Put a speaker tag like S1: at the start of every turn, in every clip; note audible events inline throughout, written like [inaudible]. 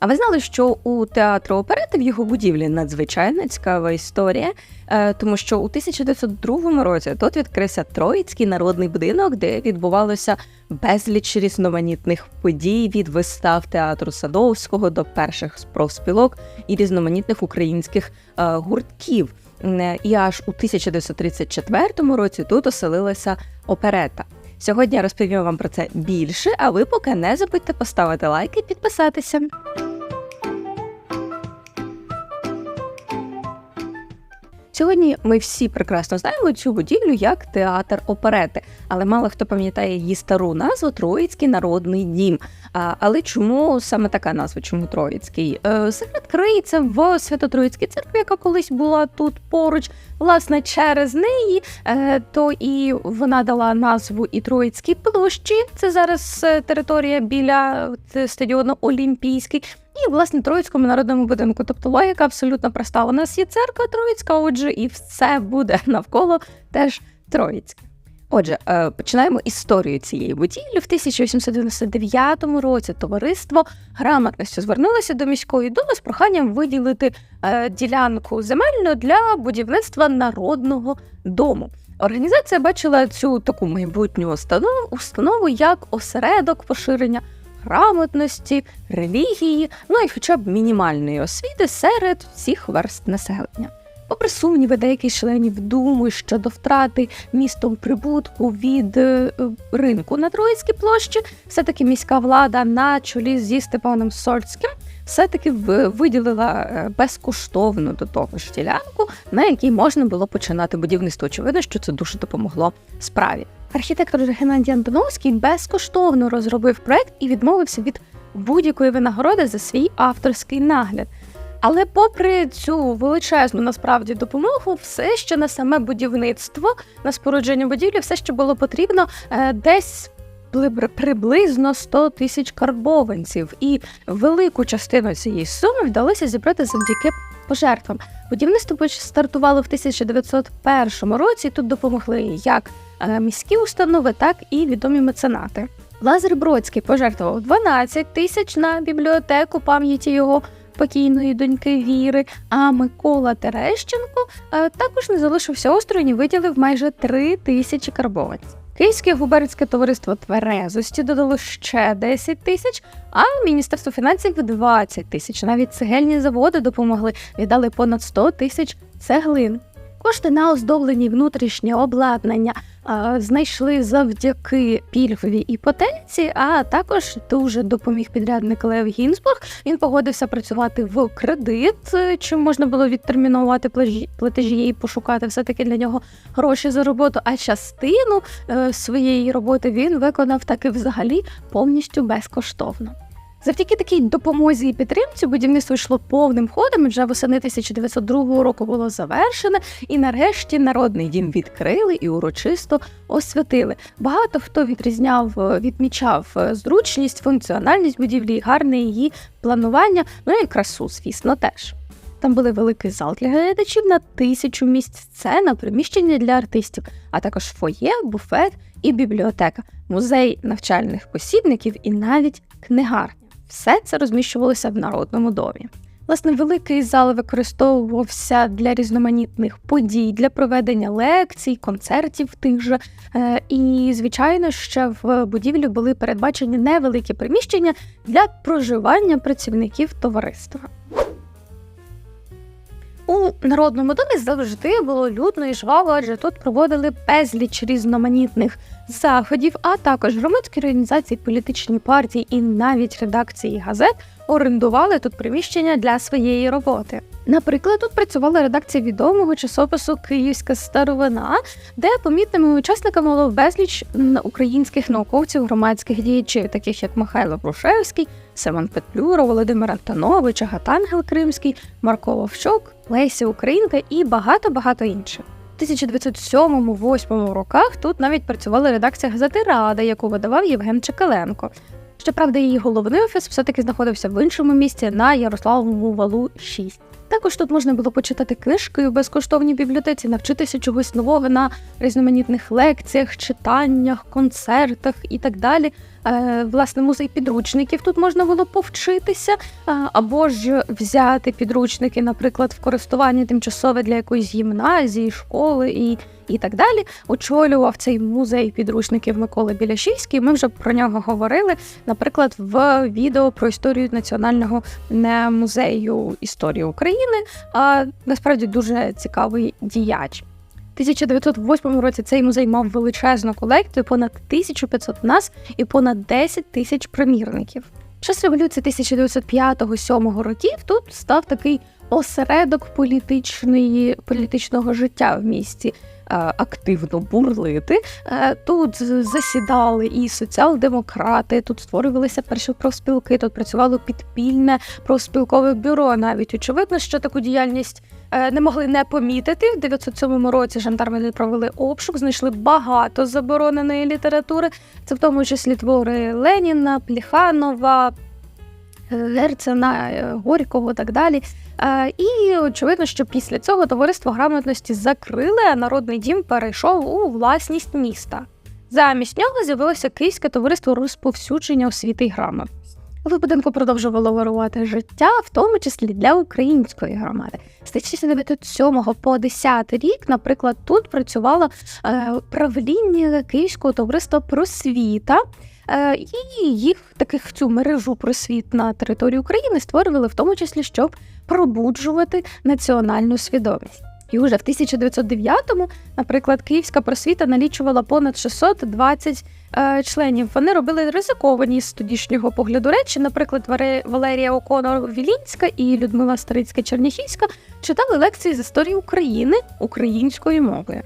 S1: А ви знали, що у театру оперети в його будівлі надзвичайно цікава історія, Е, тому що у 1902 році тут відкрився Троїцький народний будинок, де відбувалося безліч різноманітних подій від вистав театру Садовського до перших профспілок і різноманітних українських е, гуртків. Е, І аж у 1934 році тут оселилася оперета. Сьогодні я розповім вам про це більше, а ви поки не забудьте поставити лайк і підписатися. Сьогодні ми всі прекрасно знаємо цю будівлю як театр оперети, але мало хто пам'ятає її стару назву Троїцький народний дім. А, але чому саме така назва? Чому Троїцький? Е, секрет криється в Свято-Троїцькій церкві, яка колись була тут поруч. Власне, через неї е, то і вона дала назву і Троїцькій площі. Це зараз е, територія біля е, стадіону Олімпійський. І власне Троїцькому народному будинку. Тобто логіка абсолютно проста. У нас є церква Троїцька, отже, і все буде навколо теж Троїцьке. Отже, е, починаємо історію цієї будівлі. В 1899 році товариство грамотності звернулося до міської думи з проханням виділити е, ділянку земельну для будівництва народного дому. Організація бачила цю таку майбутню установу, установу як осередок поширення грамотності, релігії, ну і хоча б мінімальної освіти серед всіх верст населення. Попри сумніви деяких членів думи щодо втрати містом прибутку від е, ринку на Троїцькій площі, все-таки міська влада на чолі зі Степаном Сольським все-таки виділила е, безкоштовну до того ж ділянку, на якій можна було починати будівництво. Очевидно, що це дуже допомогло справі. Архітектор Геннадій Антоновський безкоштовно розробив проект і відмовився від будь-якої винагороди за свій авторський нагляд. Але попри цю величезну насправді допомогу, все ще на саме будівництво, на спорудження будівлі, все ще було потрібно е, десь приблизно 100 тисяч карбованців, і велику частину цієї суми вдалося зібрати завдяки пожертвам. Будівництво стартувало в 1901 році. Тут допомогли як е, міські установи, так і відомі меценати. Лазар Бродський пожертвував 12 тисяч на бібліотеку пам'яті його покійної доньки Віри. А Микола Терещенко е, також не залишився осторонь і виділив майже 3 тисячі карбованців. Київське губернське товариство тверезості додало ще 10 тисяч, а Міністерство фінансів 20 тисяч. Навіть цегельні заводи допомогли, віддали понад 100 тисяч цеглин. Кошти на оздоблені внутрішнє обладнання знайшли завдяки пільговій іпотеці, а також дуже допоміг підрядник Лев Гінзбург. Він погодився працювати в кредит, чим можна було відтермінувати платежі і пошукати все-таки для нього гроші за роботу. А частину е, своєї роботи він виконав таки взагалі повністю безкоштовно. Завдяки такій допомозі і підтримці будівництво йшло повним ходом. Вже восени 1902 року було завершене, і нарешті народний дім відкрили і урочисто освятили. Багато хто відрізняв, е, відмічав е, зручність, функціональність будівлі, гарне її планування, ну і красу, звісно, теж. Там були великий зал для глядачів на тисячу місць, сцена, приміщення для артистів, а також фоє, буфет і бібліотека, музей навчальних посібників і навіть книгарня. Все це розміщувалося в народному домі. Власне, великий зал використовувався для різноманітних подій, для проведення лекцій, концертів тих же. Е, І, звичайно, ще в будівлі були передбачені невеликі приміщення для проживання працівників товариства. У народному домі завжди було людно і жваво, адже тут проводили безліч різноманітних заходів, а також громадські організації, політичні партії і навіть редакції газет орендували тут приміщення для своєї роботи. Наприклад, тут працювала редакція відомого часопису Київська старовина, де помітними учасниками було безліч українських науковців, громадських діячів, таких як Михайло Грушевський, Семен Петлюра, Володимир Антонович, Агатангел Кримський, Марко Вовчук, Леся Українка і багато-багато інших. У 1907-8 роках тут навіть працювала редакція газети Рада, яку видавав Євген Чекаленко. Щоправда, її головний офіс все-таки знаходився в іншому місці на Ярославовому валу 6. Також тут можна було почитати книжки в безкоштовній бібліотеці, навчитися чогось нового на різноманітних лекціях, читаннях, концертах і так далі. е, власне музей підручників. Тут можна було повчитися, або ж взяти підручники, наприклад, в користування тимчасове для якоїсь гімназії, школи і, і так далі. Очолював цей музей підручників Миколи Біляшівський. Ми вже про нього говорили, наприклад, в відео про історію національного музею історії України. А насправді дуже цікавий діяч. У 1908 році цей музей мав величезну колекцію, понад 1500 нас і понад 10 тисяч примірників. Час революції 1905-7 років тут став такий осередок політичної, політичного життя в місті. е, Активно бурлити. Е, Тут засідали і соціал-демократи, тут створювалися перші профспілки, тут працювало підпільне профспілкове бюро. Навіть очевидно, що таку діяльність е, не могли не помітити. В 907 році жандарми провели обшук, знайшли багато забороненої літератури. Це в тому числі твори Леніна, Пліханова, Герцена, Горького так далі. Е, І очевидно, що після цього товариство грамотності закрили, а народний дім перейшов у власність міста. Замість нього з'явилося Київське товариство розповсюдження освіти й грамотності. В будинку продовжувало вирувати життя, в тому числі для української громади. З 1907 по 10 рік, наприклад, тут працювало е, правління Київського товариства просвіта. Е, І їх таких цю мережу просвіт на території України створювали в тому числі, щоб пробуджувати національну свідомість. І вже в 1909-му, наприклад, Київська просвіта налічувала понад 620 е, членів. Вони робили ризиковані з тодішнього погляду речі. Наприклад, Валерія Оконор Вілінська і Людмила Старицька Черняхівська читали лекції з історії України українською мовою.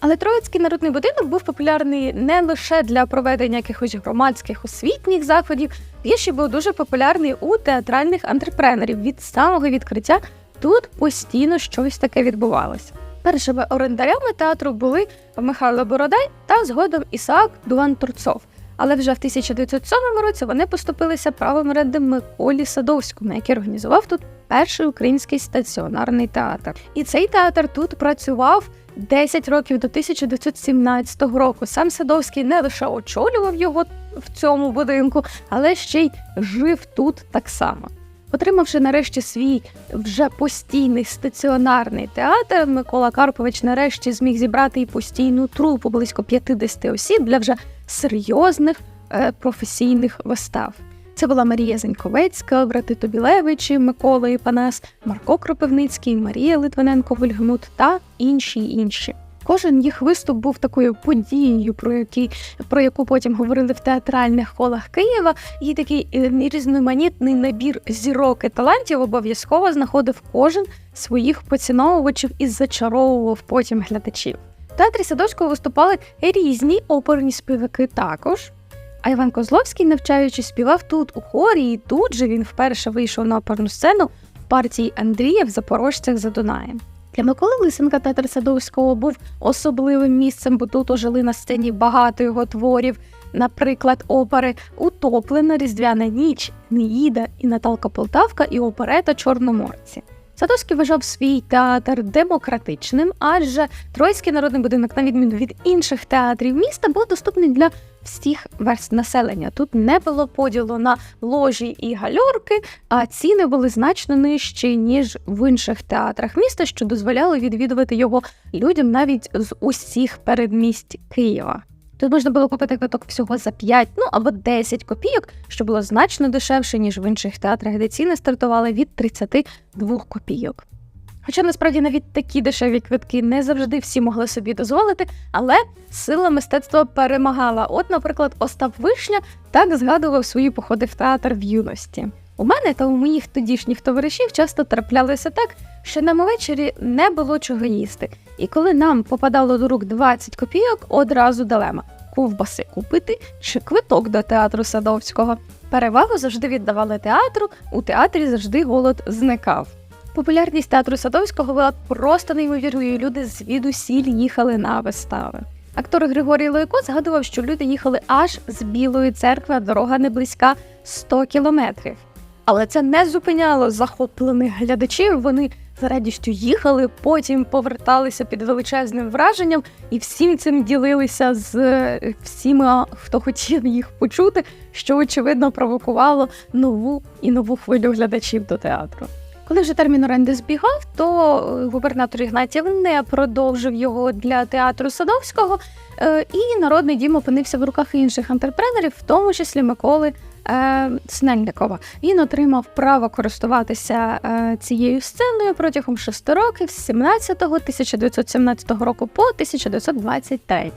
S1: Але Троїцький народний будинок був популярний не лише для проведення якихось громадських освітніх заходів, він ще був дуже популярний у театральних антрепренерів. Від самого відкриття тут постійно щось таке відбувалося. Першими орендарями театру були Михайло Бородай та згодом Ісаак Дуан Турцов. Але вже в 1907 році вони поступилися правом оренди Миколі Садовському, який організував тут перший український стаціонарний театр. І цей театр тут працював 10 років до 1917 року. Сам Садовський не лише очолював його в цьому будинку, але ще й жив тут так само. Отримавши нарешті свій вже постійний стаціонарний театр, Микола Карпович нарешті зміг зібрати і постійну трупу близько 50 осіб для вже серйозних е, професійних вистав. Це була Марія Заньковецька, брати Тобілевичі, Микола Панас, Марко Кропивницький, Марія Литвиненко Вильгмут та інші інші. Кожен їх виступ був такою подією, про, які, про яку потім говорили в театральних колах Києва. І такий е, різноманітний набір зірок і талантів обов'язково знаходив кожен своїх поціновувачів і зачаровував потім глядачів. Театрі Садовського виступали різні оперні співаки також. А Іван Козловський, навчаючись, співав тут у хорі, і тут же він вперше вийшов на оперну сцену в партії Андрія в Запорожцях за Дунаєм. Для Миколи Лисенка театр Садовського був особливим місцем, бо тут ожили на сцені багато його творів, наприклад, опери Утоплена Різдвяна ніч, Неїда і Наталка Полтавка і оперета Чорноморці. Садовський вважав свій театр демократичним, адже Троїцький народний будинок, на відміну від інших театрів міста, був доступний для всіх верст населення. Тут не було поділу на ложі і гальорки, а ціни були значно нижчі ніж в інших театрах міста, що дозволяло відвідувати його людям навіть з усіх передмість Києва. Тут можна було купити квиток всього за 5, ну або 10 копійок, що було значно дешевше, ніж в інших театрах, де ціни стартували від 32 копійок. Хоча насправді навіть такі дешеві квитки не завжди всі могли собі дозволити, але сила мистецтва перемагала. От, наприклад, Остап Вишня так згадував свої походи в театр в юності. У мене та у моїх тодішніх товаришів часто траплялося так, що нам увечері не було чого їсти. І коли нам попадало до рук 20 копійок, одразу дилема ковбаси купити чи квиток до театру Садовського. Перевагу завжди віддавали театру, у театрі завжди голод зникав. Популярність театру Садовського була просто неймовірною. Люди звідусіль їхали на вистави. Актор Григорій Лойко згадував, що люди їхали аж з Білої церкви, а дорога не близька 100 кілометрів. Але це не зупиняло захоплених глядачів. Вони з радістю їхали, потім поверталися під величезним враженням і всім цим ділилися з е, всіма, хто хотів їх почути, що очевидно провокувало нову і нову хвилю глядачів до театру. Коли вже термін оренди збігав, то е, губернатор Ігнатів не продовжив його для театру Садовського, е, і народний дім опинився в руках інших антрепренерів, в тому числі Миколи Снельникова. Він отримав право користуватися е, цією сценою протягом шести років з 17 1917 року по 1923.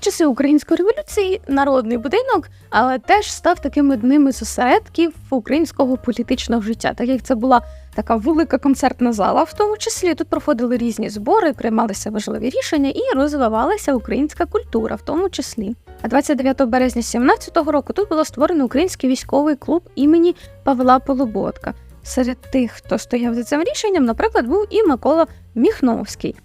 S1: В часи української революції народний будинок, але теж став таким одним із осередків українського політичного життя, так як це була така велика концертна зала, в тому числі тут проходили різні збори, приймалися важливі рішення і розвивалася українська культура, в тому числі. А 29 березня 17-го року тут було створено український військовий клуб імені Павла Полуботка. Серед тих, хто стояв за цим рішенням, наприклад, був і Микола Міхновський.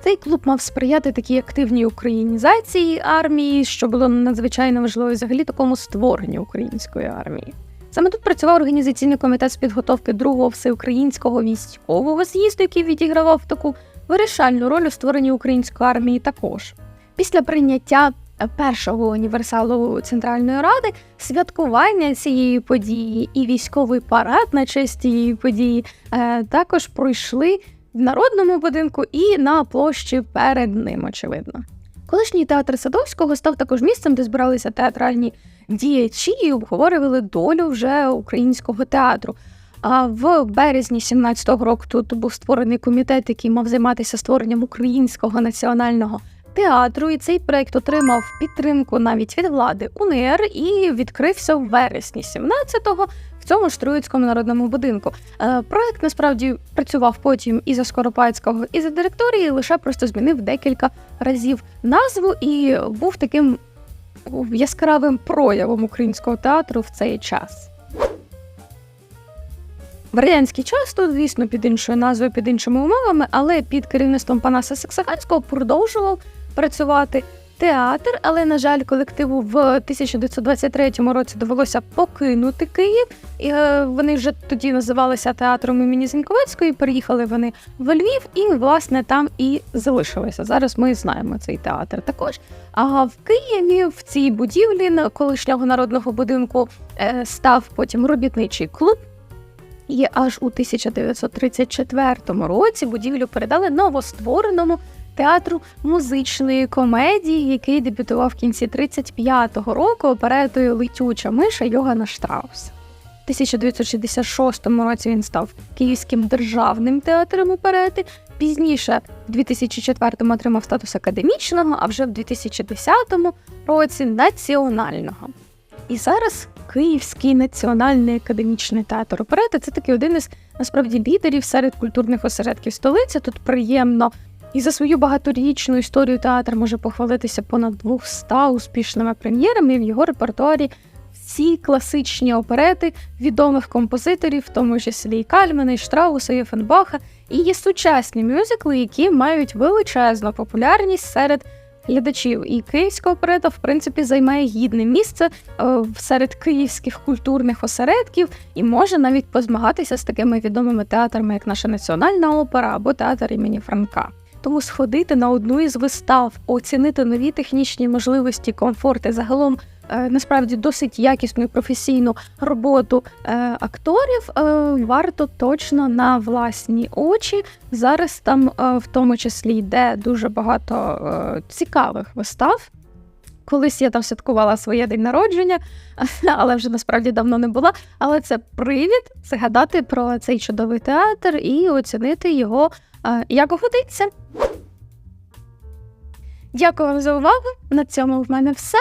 S1: Цей клуб мав сприяти такій активній українізації армії, що було надзвичайно важливо взагалі такому створенню української армії. Саме тут працював організаційний комітет з підготовки другого всеукраїнського військового з'їзду, який відігравав таку вирішальну роль у створенні української армії. Також після прийняття першого універсалу Центральної Ради святкування цієї події і військовий парад на честь цієї події е, також пройшли в народному будинку і на площі перед ним, очевидно. Колишній театр Садовського став також місцем, де збиралися театральні діячі і обговорювали долю вже українського театру. А в березні 17-го року тут був створений комітет, який мав займатися створенням українського національного театру. І цей проект отримав підтримку навіть від влади УНР і відкрився в вересні 17-го в цьому ж Троїцькому народному будинку. Е, Проект насправді працював потім і за Скоропадського, і за директорії, лише просто змінив декілька разів назву і був таким яскравим проявом українського театру в цей час. В радянський час тут, звісно, під іншою назвою, під іншими умовами, але під керівництвом Панаса Саксаганського продовжував працювати театр. Але, на жаль, колективу в 1923 році довелося покинути Київ. І, е, Вони вже тоді називалися театром імені Зіньковецької. Переїхали вони в Львів і, власне, там і залишилися. Зараз ми знаємо цей театр також. А в Києві в цій будівлі на колишнього народного будинку е, став потім робітничий клуб. І аж у 1934 році будівлю передали новоствореному театру музичної комедії, який дебютував в кінці 35-го року оперетою Летюча миша Йогана Штрауса. У 1966 році він став Київським державним театром оперети. Пізніше, в 2004-му отримав статус академічного, а вже в 2010 році національного. І зараз Київський національний академічний театр оперети це такий один із насправді лідерів серед культурних осередків столиці. Тут приємно і за свою багаторічну історію театр може похвалитися понад 200 успішними прем'єрами в його репертуарі. Всі класичні оперети відомих композиторів, в тому числі і Кальмана, і Штрауса, і Фенбаха, і є сучасні мюзикли, які мають величезну популярність серед глядачів. І київська оперета, в принципі, займає гідне місце е, серед київських культурних осередків і може навіть позмагатися з такими відомими театрами, як наша національна опера або театр імені Франка. Тому сходити на одну із вистав, оцінити нові технічні можливості, комфорт і загалом е, насправді досить якісну і професійну роботу е, акторів е, варто точно на власні очі. Зараз там в тому числі йде дуже багато цікавих вистав. Колись я там святкувала своє день народження, [laughs] але вже насправді давно не була. Але це привід згадати про цей чудовий театр і оцінити його як годиться. Дякую вам за увагу. На цьому в мене все.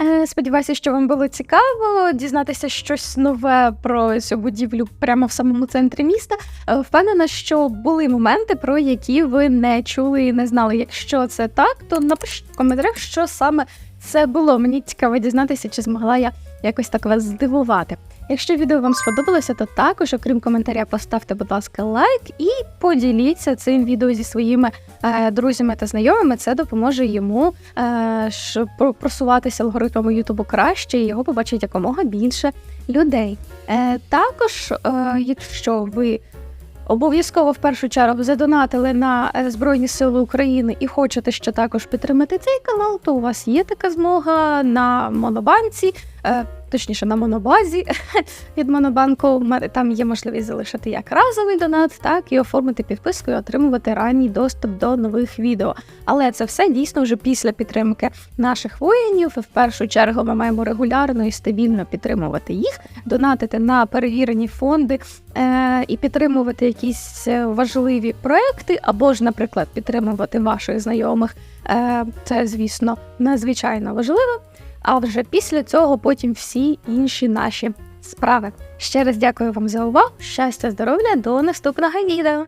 S1: Е, Сподіваюся, що вам було цікаво дізнатися щось нове про цю будівлю прямо в самому центрі міста. Е, Впевнена, що були моменти, про які ви не чули і не знали. Якщо це так, то напишіть в коментарях, що саме
S2: це було. Мені цікаво дізнатися, чи змогла я якось так вас здивувати. Якщо відео вам сподобалося, то також, окрім коментаря, поставте, будь ласка, лайк і поділіться цим відео зі своїми е, друзями та знайомими. Це допоможе йому е, щоб про- просуватися алгоритмами Ютубу краще, і його побачить якомога більше людей. Е, також, е, якщо ви обов'язково в першу чергу задонатили на е, Збройні Сили України і хочете ще також підтримати цей канал, то у вас є така змога на монобанці, е, точніше на монобазі [laughs] від монобанку. Там є можливість залишити як разовий донат, так і оформити підписку і отримувати ранній доступ до нових відео. Але це все дійсно вже після підтримки наших воїнів. В першу чергу ми маємо регулярно і стабільно підтримувати їх, донатити на перевірені фонди е, і підтримувати якісь е, важливі проекти, або ж, наприклад, підтримувати ваших знайомих. Е, це, звісно, надзвичайно важливо. А вже після цього потім всі інші наші справи. Ще раз дякую вам за увагу. Щастя, здоров'я, до наступного відео.